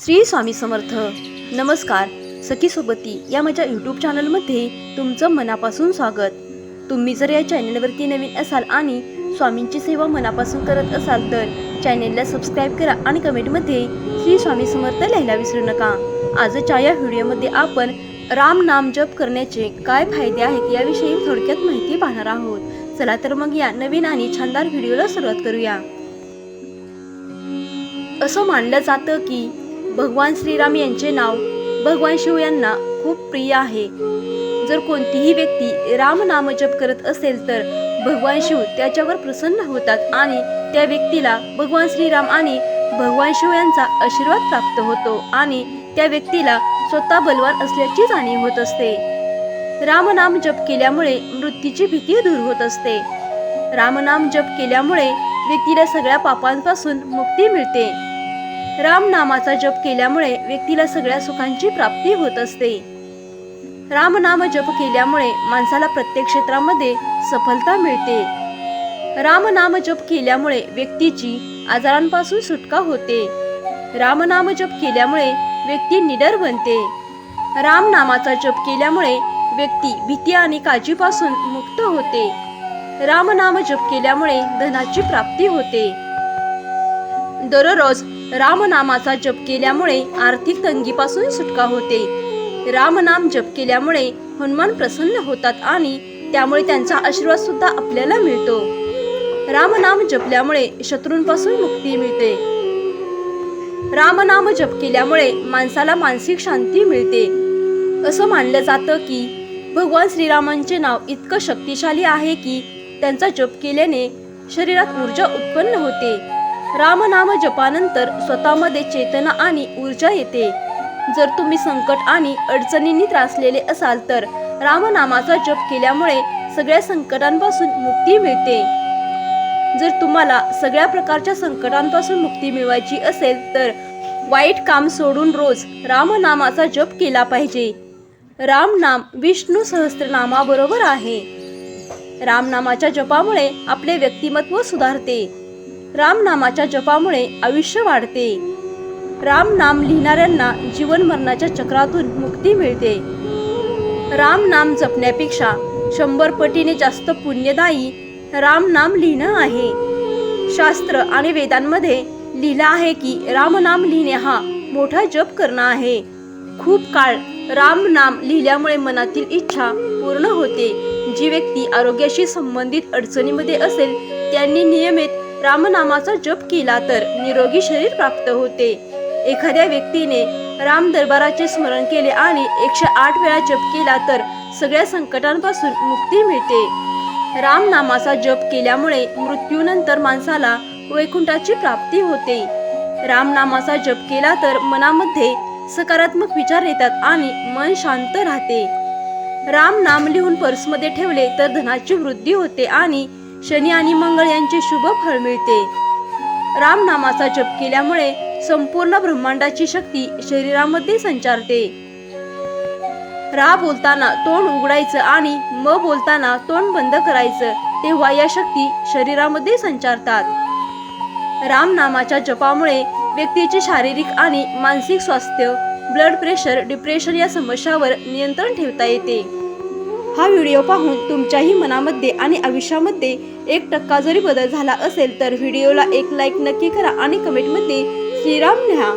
श्री स्वामी समर्थ. नमस्कार. सखी सोबती या माझ्या यूट्यूब चॅनलमध्ये तुमचं मनापासून स्वागत. तुम्ही जर या चॅनलवरती नवीन असाल आणि स्वामींची सेवा मनापासून करत असाल तर चॅनेलला सबस्क्राईब करा आणि कमेंटमध्ये श्री स्वामी समर्थ लिहायला विसरू नका. आजच्या या व्हिडिओमध्ये आपण राम नाम जप करण्याचे काय फायदे आहेत याविषयी थोडक्यात माहिती पाहणार आहोत. चला तर मग या नवीन आणि छानदार व्हिडिओला सुरुवात करूया. असं मानलं जातं की भगवान श्रीराम यांचे नाव भगवान शिव यांना खूप प्रिय आहे. जर कोणतीही व्यक्ती राम नाम जप करत असेल तर भगवान शिव त्याच्यावर प्रसन्न होतात आणि त्या व्यक्तीला भगवान श्रीराम आणि भगवान शिव यांचा आशीर्वाद प्राप्त होतो आणि त्या व्यक्तीला स्वतः बलवान असल्याची जाणीव होत असते. रामनाम जप केल्यामुळे मृत्यूची भीती दूर होत असते. रामनाम जप केल्यामुळे व्यक्तीला सगळ्या पापांपासून मुक्ती मिळते. राम नामाचा जप केल्यामुळे व्यक्तीला सगळ्या सुखांची प्राप्ती होत असते. रामनाम जप केल्यामुळे माणसाला प्रत्येक क्षेत्रामध्ये सफलता मिळते. रामनाम जप केल्यामुळे व्यक्तीची आजारांपासून सुटका होते. रामनाम जप केल्यामुळे व्यक्ती निडर बनते. राम नामाचा जप केल्यामुळे व्यक्ती भीती आणि काळजीपासून मुक्त होते. रामनाम जप केल्यामुळे धनाची प्राप्ती होते. दररोज रामनामाचा जप केल्यामुळे आर्थिक तंगीपासून सुटका होते. रामनाम जप केल्यामुळे हनुमान प्रसन्न होतात आणि त्यामुळे त्यांचा आशीर्वाद सुद्धा आपल्याला मिळतो. रामनाम जपल्यामुळे शत्रूंपासून मुक्ती मिळते. रामनाम जप केल्यामुळे माणसाला मानसिक शांती मिळते. असं मानलं जातं की भगवान श्रीरामांचे नाव इतकं शक्तिशाली आहे की त्यांचा जप केल्याने शरीरात ऊर्जा उत्पन्न होते. रामनाम जपानंतर स्वतःमध्ये चेतना आणि ऊर्जा येते. जर तुम्ही संकट आणि अडचणींनी त्रासलेले असाल तर रामनामाचा जप केल्यामुळे सगळ्या संकटांपासून मुक्ती मिळते. जर तुम्हाला सगळ्या प्रकारच्या संकटांपासून मुक्ती मिळवायची असेल तर वाईट काम सोडून रोज रामनामाचा जप केला पाहिजे. रामनाम विष्णू सहस्त्रनामाबरोबर आहे. रामनामाच्या जपामुळे आपले व्यक्तिमत्व सुधारते. रामनामाच्या जपामुळे आयुष्य वाढते. राम नाम लिहिणाऱ्यांना जीवन मरणाच्या चक्रातून मुक्ती मिळते. राम नाम जपण्यापेक्षा शंभर पटीने जास्त पुण्यदायी राम नाम लिहिणं आहे. शास्त्र आणि वेदांमध्ये लिहिलं आहे की रामनाम लिहिणे हा मोठा जप करणं आहे. खूप काळ राम नाम लिहिल्यामुळे मनातील इच्छा पूर्ण होते. जी व्यक्ती आरोग्याशी संबंधित अडचणीमध्ये असेल त्यांनी नियमित रामनामाचा जप केला तर निरोगी शरीर प्राप्त होते. एखाद्या व्यक्तीने राम दरबाराचे स्मरण केले आणि एकशे आठ वेळा जप केला तर सगळ्या संकटांपासून मुक्ती मिळते. राम नामाचा जप केल्यामुळे मृत्यूनंतर माणसाला वैकुंठाची प्राप्ती होते. राम नामाचा जप केला तर मनामध्ये सकारात्मक विचार येतात आणि मन शांत राहते. राम नाम लिहून पर्समध्ये ठेवले तर धनाची वृद्धी होते आणि शनी आणि मंगळ यांचे शुभ फळ मिळते. रामनामाचा जप केल्यामुळे संपूर्ण ब्रह्मांडाची शक्ती शरीरामध्ये संचारते. रा बोलताना तोंड उघडायचं आणि म बोलताना तोंड बंद करायचं तेव्हा या शक्ती शरीरामध्ये संचारतात. रामनामाच्या जपामुळे व्यक्तीचे शारीरिक आणि मानसिक स्वास्थ्य ब्लड प्रेशर डिप्रेशन या समस्यावर नियंत्रण ठेवता येते. हा व्हिडिओ पाहून तुमच्याही मनामध्ये आणि आयुष्यामध्ये एक टक्का जरी बदल झाला असेल तर व्हिडिओला एक लाईक नक्की करा आणि कमेंटमध्ये श्रीराम लिहा